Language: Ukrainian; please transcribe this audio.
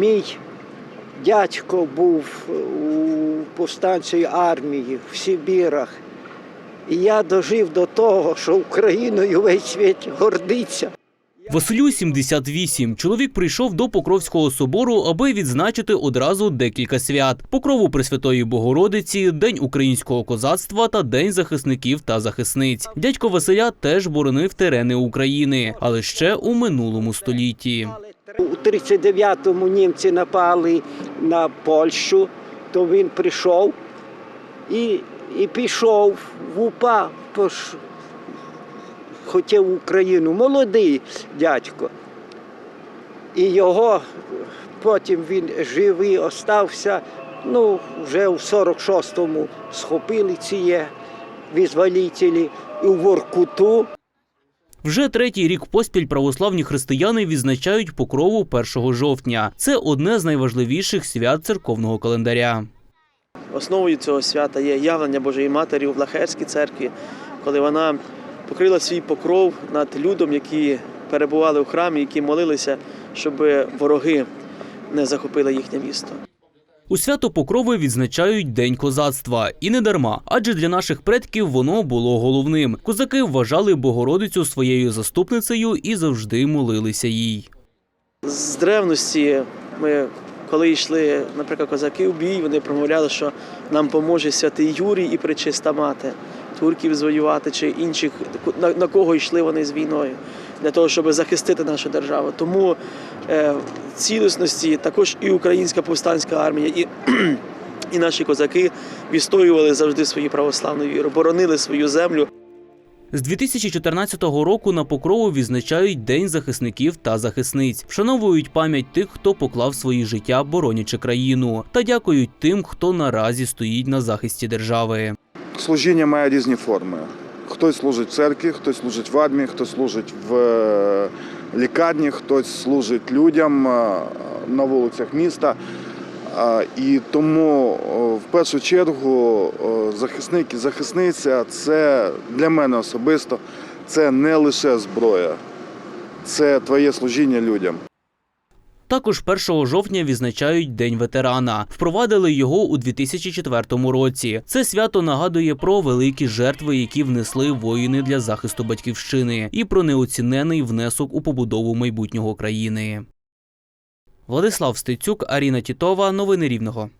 Мій дядько був у повстанчій армії в Сибірах. І я дожив до того, що Україною весь світ гордиться. Василю 78. Чоловік прийшов до Покровського собору, аби відзначити одразу декілька свят: покрову Пресвятої Богородиці, День українського козацтва та День захисників та захисниць. Дядько Василя теж боронив терени України, але ще у минулому столітті. У 39-му німці напали на Польщу, то він прийшов і, і пішов в УПА, хотів Україну. Молодий дядько. І його потім він живий остався. Ну, вже в 46-му схопили ці визволителі і в Воркуту. Вже третій рік поспіль православні християни відзначають покрову 1 жовтня. Це одне з найважливіших свят церковного календаря. Основою цього свята є явлення Божої Матері у Влахерській церкві, коли вона покрила свій покров над людом, які перебували у храмі, які молилися, щоб вороги не захопили їхнє місто. У свято Покрови відзначають День козацтва. І не дарма, адже для наших предків воно було головним. Козаки вважали Богородицю своєю заступницею і завжди молилися їй. З древності ми, коли йшли, наприклад, козаки в бій, вони промовляли, що нам поможе святий Юрій і причиста мати, турків звоювати чи інших, на, кого йшли вони з війною, для того, щоб захистити нашу державу. Тому е, цілісності також і українська повстанська армія, і, і наші козаки відстоювали завжди свою православну віру, боронили свою землю. З 2014 року на Покрову відзначають День захисників та захисниць, вшановують пам'ять тих, хто поклав свої життя, боронячи країну, та дякують тим, хто наразі стоїть на захисті держави. Служіння має різні форми. Хтось служить в церкві, хтось служить в армії, хтось служить в е, лікарні, хтось служить людям е, на вулицях міста. І тому в першу чергу захисник і захисниця це для мене особисто це не лише зброя, це твоє служіння людям. Також 1 жовтня відзначають День ветерана. Впровадили його у 2004 році. Це свято нагадує про великі жертви, які внесли воїни для захисту батьківщини, і про неоцінений внесок у побудову майбутнього країни. Владислав Стецюк, Аріна Тітова. Новини Рівного.